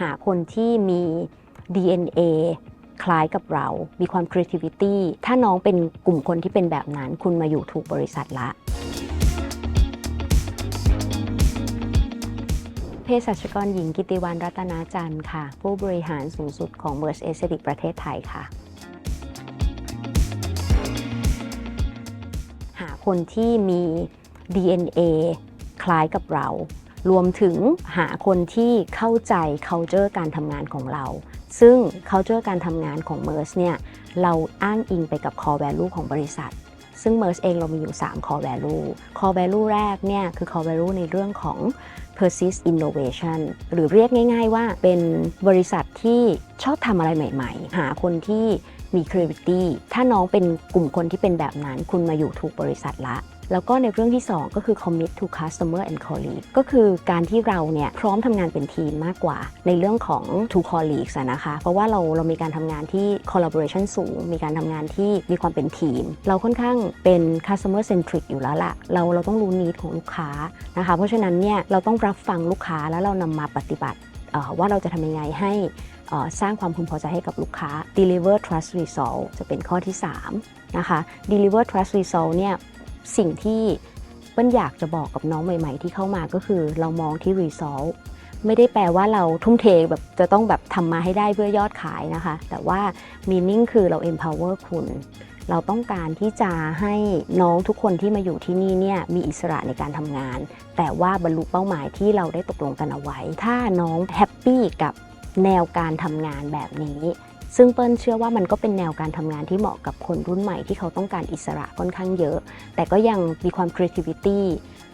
หาคนที่มี DNA คล้ายกับเรา มีความ creativity ถ้าน้องเป็นกลุ่มคนที่เป็นแบบนั้น คุณมาอยู่ถูกบริษัทละ เภสัชกรหญิงกิติวันรัตนาจันทร์ค่ะ ผู้บริหารสูงสุดของ m e r s e Aesthetic ประเทศไทยค่ะ หาคนที่มี DNA คล้ายกับเรา รวมถึงหาคนที่เข้าใจ culture การทำงานของเรา ซึ่ง culture การทำงานของ MERS เนี่ย เราอ้างอิงไปกับ core value ของบริษัท ซึ่ง MERS เองเรามีอยู่ 3 core value core value แรกเนี่ย คือ core value ในเรื่องของ persist innovation หรือเรียกง่าย ๆ ว่าเป็นบริษัทที่ชอบทำอะไรใหม่ ๆ หาคนที่มี creativity ถ้าน้องเป็นกลุ่มคนที่เป็นแบบนั้น คุณมาอยู่ถูกบริษัทละ แล้วก็ในเรื่องที่ 2 ก็คือ commit to customer and colleague ก็คือการที่เราเนี่ยพร้อมทำงานเป็นทีมมากกว่า ในเรื่องของ to colleagues นะคะ เพราะว่าเราเรามีการทำงานที่ collaboration สูง มีการทำงานที่มีความเป็นทีม เราค่อนข้างเป็น customer centric อยู่แล้วล่ะเราเราต้องรู้ need ของลูกค้านะคะ เพราะฉะนั้นเนี่ยเราต้องรับฟังลูกค้าแล้วเรานำมาปฏิบัติว่าเราจะทำยังไงให้สร้างความพึงพอใจให้กับลูกค้า deliver trust result จะเป็นข้อที่ 3 นะคะ deliver trust result เนี่ย สิ่งที่เปิ้ลอยากจะบอกกับน้องใหม่ ๆ ที่เข้ามาก็คือเรามองที่ result ไม่ได้แปลว่าเราทุ่มเทแบบจะต้องแบบทำมาให้ได้เพื่อยอดขายนะคะ แต่ว่า meaning คือเรา empower คุณ เราต้องการที่จะให้น้องทุกคนที่มาอยู่ที่นี่เนี่ยมีอิสระในการทำงาน แต่ว่าบรรลุเป้าหมายที่เราได้ตกลงกันเอาไว้ ถ้าน้องแฮปปี้กับแนวการทำงานแบบนี้ ซึ่งเปิ้ลเชื่อว่ามันก็เป็นแนวการทำงานที่เหมาะกับคนรุ่นใหม่ที่เขาต้องการอิสระค่อนข้างเยอะ แต่ก็ยังมีความ creativity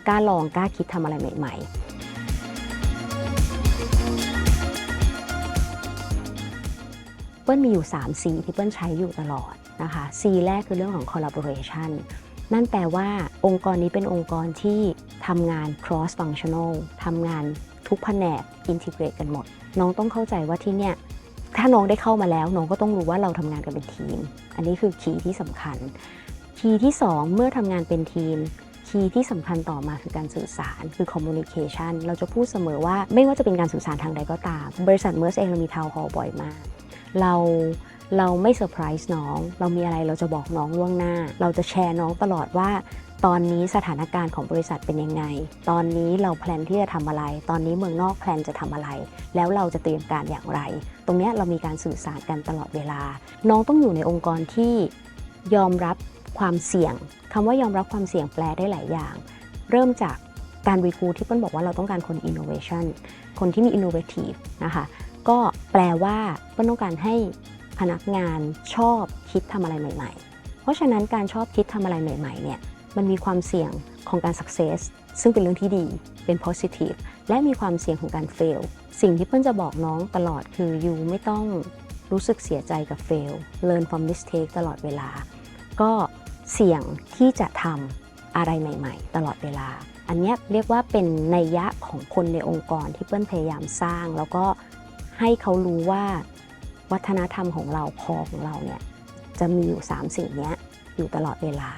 กล้าลองกล้าคิดทำอะไรใหม่ ๆเปิ้ลมีอยู่ 3 C ที่เปิ้ลใช้อยู่ตลอดนะคะ C แรกคือเรื่องของ collaboration นั่นแปลว่าองค์กรนี้เป็นองค์กรที่ทำงาน cross functional ทำงานทุกแผนก integrate กันหมด น้องต้องเข้าใจว่าที่เนี่ย ถ้าน้องได้เข้ามาแล้วน้องก็ต้องรู้ว่าเราทำงานกันเป็นทีม อันนี้คือคีย์ที่สำคัญ คีย์ที่ 2 เมื่อทำงานเป็นทีม คีย์ที่สำคัญต่อมาคือการสื่อสารคือ communication เราจะพูดเสมอว่าไม่ว่าจะเป็นการสื่อสารทางใดก็ตาม บริษัทเมอร์สเองเรามีทาวน์ฮอลบ่อยมาก เราเราไม่เซอร์ไพรส์น้อง เรามีอะไรเราจะบอกน้องล่วงหน้า เราจะแชร์น้องตลอดว่า ตอนนี้สถานการณ์ของบริษัทเป็นยังไง ตอนนี้เราแพลนที่จะทำอะไร ตอนนี้เมืองนอกแพลนจะทำอะไร แล้วเราจะเตรียมการอย่างไร ตรงนี้เรามีการสื่อสารกันตลอดเวลา น้องต้องอยู่ในองค์กรที่ยอมรับความเสี่ยงคำว่ายอมรับความเสี่ยงแปลได้หลายอย่าง เริ่มจากการรีคูที่เปิ้ลบอกว่าเราต้องการคน innovation คนที่มี innovative นะคะ ก็แปลว่าเปิ้ลต้องการให้พนักงานชอบคิดทำอะไรใหม่ ๆ เพราะฉะนั้นการชอบคิดทำอะไรใหม่ ๆ เนี่ย มันมีความเสี่ยงของการ success ซึ่งเป็นเรื่องที่ดีเป็น positive และมีความเสี่ยงของการ fail สิ่งที่เปิ้ลจะบอกน้องตลอดคือ you ไม่ต้องรู้สึกเสียใจกับ fail learn from mistake ตลอดเวลา ก็เสี่ยงที่จะทำอะไรใหม่ ๆ ตลอดเวลา อันนี้เรียกว่าเป็นนัยยะของคนในองค์กรที่เปิ้ลพยายามสร้าง แล้วก็ให้เขารู้ว่าวัฒนธรรมของเราพอของเราเนี่ยจะมีอยู่ 3 สิ่งนี้อยู่ตลอดเวลา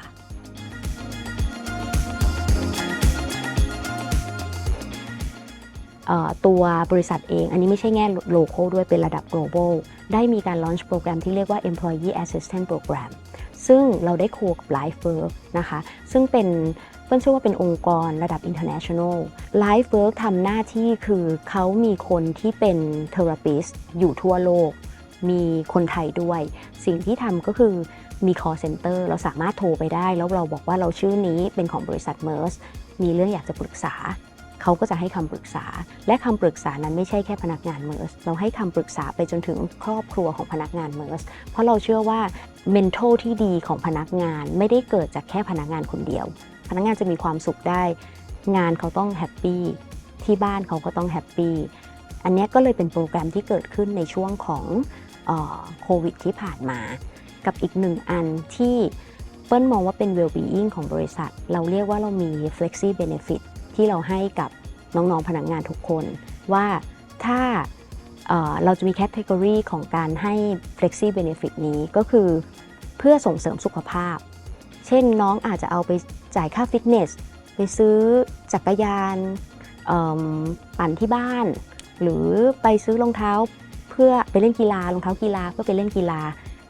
ตัวบริษัทเอง อันนี้ไม่ใช่แง่โลโก้ด้วยเป็นระดับ global ได้มีการ launch โปรแกรมที่เรียกว่า employee assistant program ซึ่งเราได้โคกับ LifeWork นะคะ ซึ่งเป็นเปิ้ลเชื่อว่าเป็นองค์กรระดับ international LifeWork ทำหน้าที่คือเขามีคนที่เป็น therapist อยู่ทั่วโลก มีคนไทยด้วย สิ่งที่ทำก็คือมี call center เราสามารถโทรไปได้ แล้วเราบอกว่าเราชื่อนี้เป็นของบริษัท MERS มีเรื่องอยากจะปรึกษา เขาก็จะให้คำปรึกษา และคำปรึกษานั้นไม่ใช่แค่พนักงานเม r s เราให้คำปรึกษาไปจนถึงครอบครัวของพนักงานเม r s เพราะเราเชื่อว่า mental ที่ดีของพนักงานไม่ได้เกิดจากแค่พนักงานคนเดียว พนักงานจะมีความสุขได้ งานเขาต้องแฮปปี้ที่บ้านเขาก็ต้องแฮปปี้อันนี้ก็เลยเป็นโปรแกรมที่เกิดขึ้นในช่วงของโควิดที่ผ่านมา กับอีกหนึ่งอันที่เปิ้ลมองว่าเป็น well-being ของบริษัท เราเรียกว่าเรามี flexi benefit ที่เราให้กับน้องๆพนักงานทุกคน ว่าถ้าเเราจะมีแคตตากรีของการให้ flexi benefit นี้ก็คือเพื่อส่งเสริมสุขภาพ เช่นน้องอาจจะเอาไปจ่ายค่าฟิตเนส ไปซื้อจักรยานปั่นที่บ้าน หรือไปซื้อรองเท้าเพื่อไปเล่นกีฬารองเท้ากีฬาเพื่อไปเล่นกีฬา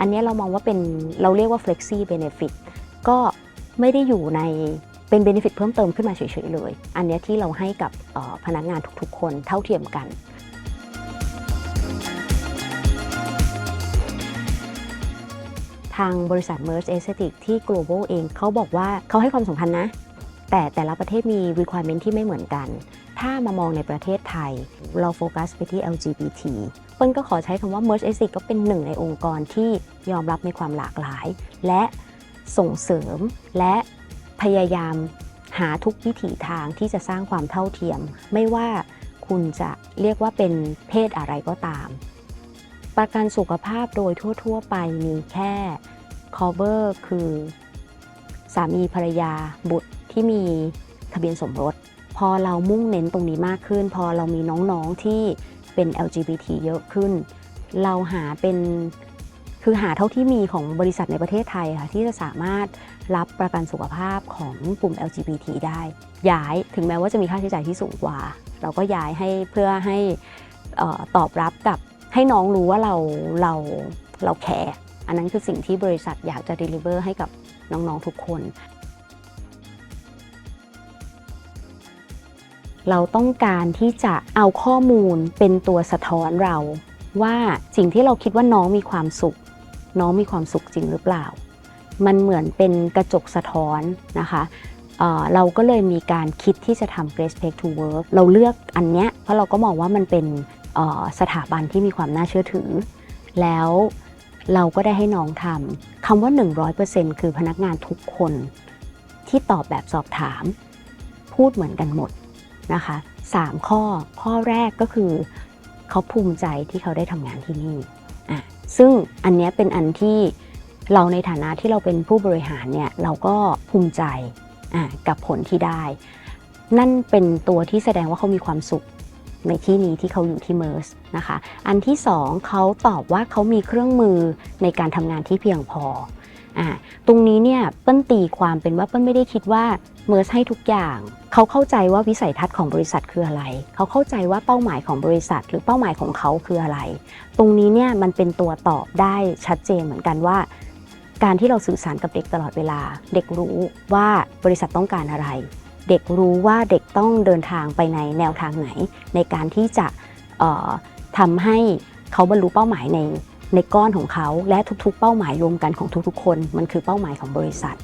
อันนี้เรามองว่าเป็นเราเรียกว่า flexi benefit ก็ไม่ได้อยู่ใน เป็น benefit เพิ่มเติมขึ้นมาเฉยๆเลย อันเนี้ยที่เราให้กับพนักงานทุกๆ คนเท่าเทียมกันทางบริษัท Merge Aesthetic ที่ global เองเขาบอกว่าเขาให้ความสำคัญนะ แต่แต่ละประเทศมี requirement ที่ไม่เหมือนกัน ถ้ามามองในประเทศไทย เราโฟกัสไปที่ LGBT เปิ้ลก็ขอใช้คำว่า Merge Aesthetic ก็เป็นหนึ่งในองค์กรที่ยอมรับในความหลากหลาย และส่งเสริมและ พยายามหาทุกวิถีทางที่จะสร้างความเท่าเทียม ไม่ว่าคุณจะเรียกว่าเป็นเพศอะไรก็ตาม ประกันสุขภาพโดยทั่ว ๆ ไปมีแค่ cover คือ สามีภรรยาบุตรที่มีทะเบียนสมรส พอเรามุ่งเน้นตรงนี้มากขึ้น พอเรามีน้องๆที่เป็น LGBT เยอะขึ้น เราหาเป็น คือหาเท่าที่มีของบริษัทในประเทศไทยค่ะที่จะสามารถรับประกันสุขภาพของกลุ่ม LGBT ได้ ย้ายถึงแม้ว่าจะมีค่าใช้จ่ายที่สูงกว่า เราก็ย้ายให้เพื่อให้ตอบรับกับให้น้องรู้ว่าเราเราเราแคร์อันนั้นคือสิ่งที่บริษัทอยากจะ deliver ให้กับน้องๆทุกคน เราต้องการที่จะเอาข้อมูลเป็นตัวสะท้อนเราว่าสิ่งที่เราคิดว่าน้องมีความสุข น้องมีความสุขจริงหรือเปล่า มันเหมือนเป็นกระจกสะท้อนนะคะเเราก็เลยมีการคิดที่จะทำ Grace Pay to Work เราเลือกอันเนี้ยเพราะเราก็มองว่ามันเป็นสถาบันที่มีความน่าเชื่อถือ แล้วเราก็ได้ให้น้องทำคำว่า 100%คือพนักงานทุกคนที่ตอบแบบสอบถาม พูดเหมือนกันหมดนะคะสามข้อข้อแรกก็คือ เขาภูมิใจที่เขาได้ทำงานที่นี่ ซึ่งอันนี้เป็นอันที่เราในฐานะที่เราเป็นผู้บริหารเนี่ยเราก็ภูมิใจกับผลที่ได้ นั่นเป็นตัวที่แสดงว่าเขามีความสุขในที่นี้ที่เขาอยู่ที่เมอร์สนะคะ อันที่สองเขาตอบว่าเขามีเครื่องมือในการทำงานที่เพียงพอ อะตรงนี้เนี่ยเปิ้ลตีความเป็นว่าเปิ้ลไม่ได้คิดว่าเมอร์สให้ทุกอย่าง เขาเข้าใจว่าวิสัยทัศน์ของบริษัทคืออะไร เขาเข้าใจว่าเป้าหมายของบริษัท หรือเป้าหมายของเขาคืออะไร ตรงนี้เนี่ยมันเป็นตัวตอบได้ชัดเจนเหมือนกันว่า การที่เราสื่อสารกับเด็กตลอดเวลา เด็กรู้ว่าบริษัทต้องการอะไร เด็กรู้ว่าเด็กต้องเดินทางไปในแนวทางไหน ในการที่จะทำให้เขาบรรลุเป้าหมายใน ในก้อนของเขาและทุกๆ เป้าหมายรวมกันของทุกๆ คน มันคือเป้าหมายของบริษัท